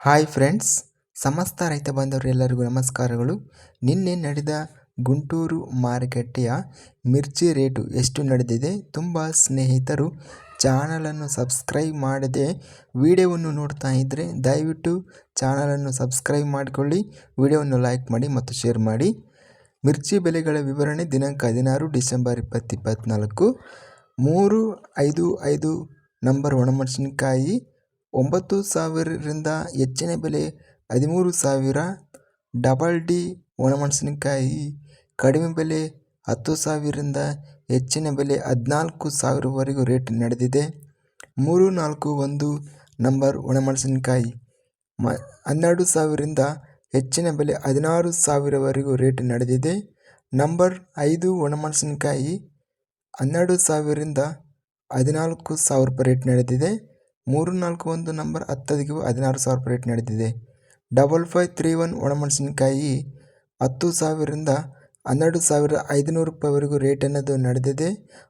Hi friends, ಸಮಸ್ತ ರೈತ ಬಾಂಧವರೆಲ್ಲರಿಗೂ ನಮಸ್ಕಾರಗಳು. ನಿನ್ನೆ ನಡೆದ ಗುಂಟೂರು ಮಾರುಕಟ್ಟೆಯ ಮಿರ್ಚಿ ರೇಟು ಎಷ್ಟು ನಡೆದಿದೆ ತುಂಬ ಸ್ನೇಹಿತರು ಚಾನಲನ್ನು ಸಬ್ಸ್ಕ್ರೈಬ್ ಮಾಡದೆ ವಿಡಿಯೋವನ್ನು ನೋಡ್ತಾ ಇದ್ದರೆ ದಯವಿಟ್ಟು ಚಾನಲನ್ನು ಸಬ್ಸ್ಕ್ರೈಬ್ ಮಾಡಿಕೊಳ್ಳಿ, ವಿಡಿಯೋವನ್ನು ಲೈಕ್ ಮಾಡಿ ಮತ್ತು ಶೇರ್ ಮಾಡಿ. ಮಿರ್ಚಿ ಬೆಲೆಗಳ ವಿವರಣೆ ದಿನಾಂಕ ಹದಿನಾರು ಡಿಸೆಂಬರ್ ಇಪ್ಪತ್ತು ಇಪ್ಪತ್ತ್ನಾಲ್ಕು ಮೂರು ಐದು ಐದು ನಂಬರ್ ಒಣಮೆಣಸಿನಕಾಯಿ ಒಂಬತ್ತು ಸಾವಿರದಿಂದ ಹೆಚ್ಚಿನ ಬೆಲೆ ಹದಿಮೂರು ಸಾವಿರ. ಡಬಲ್ ಡಿ ಒಣಮೆಣಸಿನಕಾಯಿ ಕಡಿಮೆ ಬೆಲೆ ಹತ್ತು ಸಾವಿರದಿಂದ ಹೆಚ್ಚಿನ ಬೆಲೆ ಹದಿನಾಲ್ಕು ಸಾವಿರವರೆಗೂ ರೇಟ್ ನಡೆದಿದೆ. ಮೂರು ನಾಲ್ಕು ಒಂದು ನಂಬರ್ ಒಣಮೆಣಸಿನಕಾಯಿ ಮ ಹನ್ನೆರಡು ಸಾವಿರದಿಂದ ಹೆಚ್ಚಿನ ಬೆಲೆ ಹದಿನಾರು ಸಾವಿರವರೆಗೂ ರೇಟ್ ನಡೆದಿದೆ. ನಂಬರ್ ಐದು ಒಣಮೆಣಸಿನಕಾಯಿ ಹನ್ನೆರಡು ಸಾವಿರದಿಂದ ಹದಿನಾಲ್ಕು ಸಾವಿರ ರೂಪಾಯಿ ರೇಟ್ ನಡೆದಿದೆ. ಮೂರು ನಾಲ್ಕು ಒಂದು ನಂಬರ್ ಹತ್ತದಿಗೂ ಹದಿನಾರು ಸಾವಿರ ರೂಪಾಯಿ ರೇಟ್ ನಡೆದಿದೆ ಡಬಲ್ ಫೈವ್ ತ್ರೀ ಒನ್ ಒಣಮೆಣಸಿನಕಾಯಿ ಹತ್ತು ಸಾವಿರದಿಂದ ಹನ್ನೆರಡು ಸಾವಿರ ಐದುನೂರು ರೂಪಾಯಿವರೆಗೂ ರೇಟ್ ಅನ್ನೋದು ನಡೆದಿದೆ.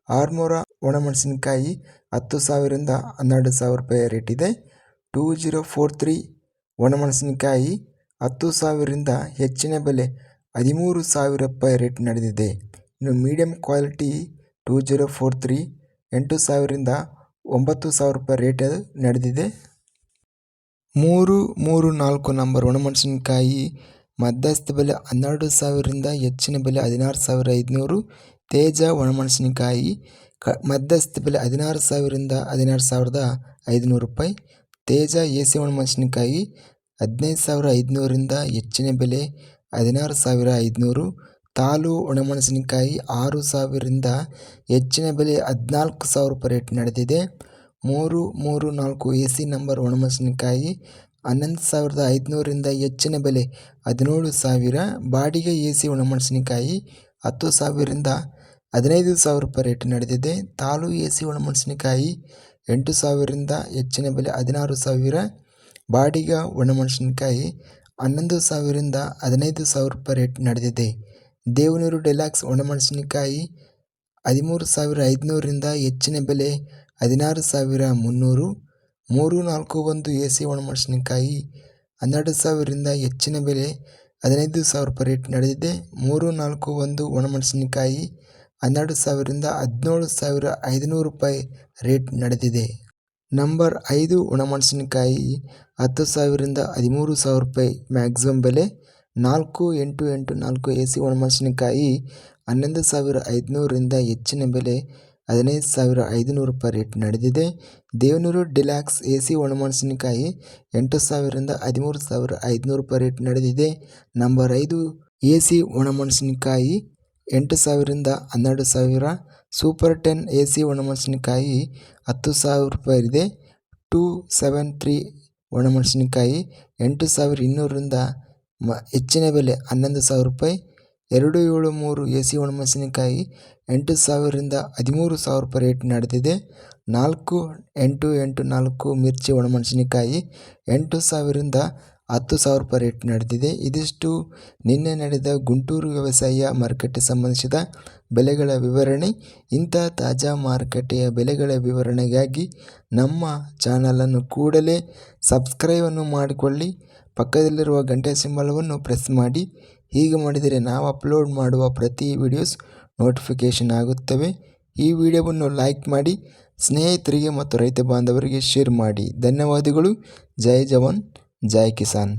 ಆರುನೂರ ಒಣಮೆಣಸಿನಕಾಯಿ ಹತ್ತು ಸಾವಿರದಿಂದ ಹನ್ನೆರಡು ಸಾವಿರ ರೂಪಾಯಿ ರೇಟ್ ಇದೆ. ಟೂ ಜೀರೋ ಫೋರ್ ತ್ರೀ ಒಣಮೆಣಸಿನಕಾಯಿ ಹತ್ತು ಸಾವಿರದಿಂದ ಹೆಚ್ಚಿನ ಬೆಲೆ ಹದಿಮೂರು ಸಾವಿರ ರೂಪಾಯಿ ರೇಟ್ ನಡೆದಿದೆ. ಇನ್ನು medium quality two zero four three ಎಂಟು ಸಾವಿರದಿಂದ ಒಂಬತ್ತು ಸಾವಿರ ರೂಪಾಯಿ ರೇಟ್ ನಡೆದಿದೆ. ಮೂರು ಮೂರು, ನಾಲ್ಕು ನಂಬರ್ ಒಣಮೆಣಸಿನಕಾಯಿ ಮಧ್ಯಸ್ಥ ಬೆಲೆ ಹನ್ನೆರಡು ಸಾವಿರದಿಂದ ಹೆಚ್ಚಿನ ಬೆಲೆ ಹದಿನಾರು ಸಾವಿರ ಐದುನೂರು, ತೇಜ ಒಣಮೆಣಸಿನಕಾಯಿ ಕ, ಮಧ್ಯಸ್ಥ ಬೆಲೆ ಹದಿನಾರು ಸಾವಿರದಿಂದ ಹದಿನಾರು ಸಾವಿರದ ಐದುನೂರು ರೂಪಾಯಿ, ತೇಜ ಎ ಸಿ ಒಣಮೆಣಸಿನಕಾಯಿ ಹದಿನೈದು ಸಾವಿರ ಐದುನೂರಿಂದ ಹೆಚ್ಚಿನ ಬೆಲೆ ಹದಿನಾರು ಸಾವಿರ ಐದುನೂರು ತಾಲು ಒಣಮೆಣಸಿನಕಾಯಿ ಆರು ಸಾವಿರದಿಂದ ಹೆಚ್ಚಿನ ಬೆಲೆ ಹದಿನಾಲ್ಕು ಸಾವಿರ ರೂಪಾಯಿ ರೇಟ್ ನಡೆದಿದೆ. ಮೂರು ಮೂರು ನಾಲ್ಕು ಎ ಸಿ ನಂಬರ್ ಒಣಮೆಣಸಿನಕಾಯಿ ಹನ್ನೊಂದು ಸಾವಿರದ ಐದುನೂರಿಂದ ಹೆಚ್ಚಿನ ಬೆಲೆ ಹದಿನೇಳು ಸಾವಿರ, ಬಾಡಿಗೆ ಎ ಸಿ ಒಣಮೆಣಸಿನಕಾಯಿ ಹತ್ತು ಸಾವಿರದಿಂದ ಹದಿನೈದು ಸಾವಿರ ರೂಪಾಯಿ ರೇಟ್ ನಡೆದಿದೆ. ತಾಲು ಎ ಸಿ ಒಣಮೆಣಸಿನಕಾಯಿ ಎಂಟು ಸಾವಿರದಿಂದ ಹೆಚ್ಚಿನ ಬೆಲೆ ಹದಿನಾರು ಸಾವಿರ, ಬಾಡಿಗೆ ಒಣಮೆಣಸಿನಕಾಯಿ ಹನ್ನೊಂದು ಸಾವಿರದಿಂದ ಹದಿನೈದು ಸಾವಿರ ರೂಪಾಯಿ ರೇಟ್ ನಡೆದಿದೆ. ದೇವನೂರು ಡೆಲಾಕ್ಸ್ ಒಣಮೆಣಸಿನಕಾಯಿ ಹದಿಮೂರು ಸಾವಿರ ಐದುನೂರರಿಂದ ಹೆಚ್ಚಿನ ಬೆಲೆ ಹದಿನಾರು ಸಾವಿರ ಮುನ್ನೂರು, ಮೂರು ನಾಲ್ಕು ಒಂದು ಎ ಸಿ ಒಣಮೆಣಸಿನಕಾಯಿ ಹನ್ನೆರಡು ಸಾವಿರದಿಂದ ಹೆಚ್ಚಿನ ಬೆಲೆ ಹದಿನೈದು ಸಾವಿರ ರೂಪಾಯಿ ರೇಟ್ ನಡೆದಿದೆ. ಮೂರು ನಾಲ್ಕು ಒಂದು ಒಣಮೆಣಸಿನಕಾಯಿ ಹನ್ನೆರಡು ಸಾವಿರದಿಂದ ಹದಿನೇಳು ಸಾವಿರ ಐದುನೂರು ರೂಪಾಯಿ ರೇಟ್ ನಡೆದಿದೆ. ನಂಬರ್ ಐದು ಒಣಮೆಣಸಿನಕಾಯಿ ಹತ್ತು ಸಾವಿರದಿಂದ ಹದಿಮೂರು ಸಾವಿರ ರೂಪಾಯಿ ಮ್ಯಾಕ್ಸಿಮಮ್ ಬೆಲೆ ನಾಲ್ಕು ಎಂಟು ಎಂಟು ನಾಲ್ಕು ಎ ಸಿ ಒಣಮೆಣಸಿನಕಾಯಿ ಹನ್ನೊಂದು ಸಾವಿರ ಐದುನೂರರಿಂದ ಹೆಚ್ಚಿನ ಬೆಲೆ ಹದಿನೈದು ಸಾವಿರ ಐದುನೂರು ರೂಪಾಯಿ ರೇಟ್ ನಡೆದಿದೆ. ದೇವನೂರು ಡಿಲ್ಯಾಕ್ಸ್ ಎ ಸಿ ಒಣಮೆಣಸಿನಕಾಯಿ ಎಂಟು ಸಾವಿರದಿಂದ ಹದಿಮೂರು ಸಾವಿರ ಐದುನೂರು ರೂಪಾಯಿ ರೇಟ್ ನಡೆದಿದೆ. ನಂಬರ್ ಐದು ಎ ಸಿ ಒಣಮೆಣಸಿನಕಾಯಿ ಎಂಟು ಸಾವಿರದಿಂದ ಹನ್ನೆರಡು ಸಾವಿರ, ಸೂಪರ್ ಟೆನ್ ಎ ಸಿ ಒಣಮೆಣಸಿನಕಾಯಿ ಹತ್ತು ಸಾವಿರ ರೂಪಾಯಿ ಇದೆ. ಟೂ ಸೆವೆನ್ ತ್ರೀ ಒಣಮೆಣಸಿನಕಾಯಿ ಎಂಟು ಸಾವಿರ ಇನ್ನೂರರಿಂದ ಮ, ಹೆಚ್ಚಿನ ಬೆಲೆ ಹನ್ನೊಂದು ಸಾವಿರ ರೂಪಾಯಿ, ಎರಡು ಏಳು ಮೂರು ಎ ಸಿ ಒಣಮೆಣಸಿನಕಾಯಿ, ಎಂಟು ಸಾವಿರದಿಂದ ಹದಿಮೂರು ಸಾವಿರ ರೂಪಾಯಿ ರೇಟ್ ನಡೆದಿದೆ. ನಾಲ್ಕು ಎಂಟು ಎಂಟು ನಾಲ್ಕು ಮಿರ್ಚಿ ಒಣಮೆಣಸಿನಕಾಯಿ, ಎಂಟು ಸಾವಿರದಿಂದ ಹತ್ತು ಸಾವಿರ ರೂಪಾಯಿ ರೇಟ್ ನಡೆದಿದೆ. ಇದಿಷ್ಟು ನಿನ್ನೆ ನಡೆದ ಗುಂಟೂರು ವ್ಯವಸಾಯ ಮಾರುಕಟ್ಟೆ ಸಂಬಂಧಿಸಿದ ಬೆಲೆಗಳ ವಿವರಣೆ. ಇಂಥ ತಾಜಾ ಮಾರುಕಟ್ಟೆಯ ಬೆಲೆಗಳ ವಿವರಣೆಗಾಗಿ ನಮ್ಮ ಚಾನಲನ್ನು ಕೂಡಲೇ ಸಬ್ಸ್ಕ್ರೈಬನ್ನು ಮಾಡಿಕೊಳ್ಳಿ. ಪಕ್ಕದಲ್ಲಿರುವ ಗಂಟೆ ಸಿಂಬಲವನ್ನು ಪ್ರೆಸ್ ಮಾಡಿ. ಹೀಗೆ ಮಾಡಿದರೆ ನಾವು ಅಪ್ಲೋಡ್ ಮಾಡುವ ಪ್ರತಿ ವಿಡಿಯೋಸ್ ನೋಟಿಫಿಕೇಷನ್ ಆಗುತ್ತವೆ. ಈ ವಿಡಿಯೋವನ್ನು ಲೈಕ್ ಮಾಡಿ, ಸ್ನೇಹಿತರಿಗೆ ಮತ್ತು ರೈತ ಬಾಂಧವರಿಗೆ ಶೇರ್ ಮಾಡಿ. ಧನ್ಯವಾದಗಳು. ಜೈ ಜವಾನ್. ಜೈ ಕಿಸಾನ್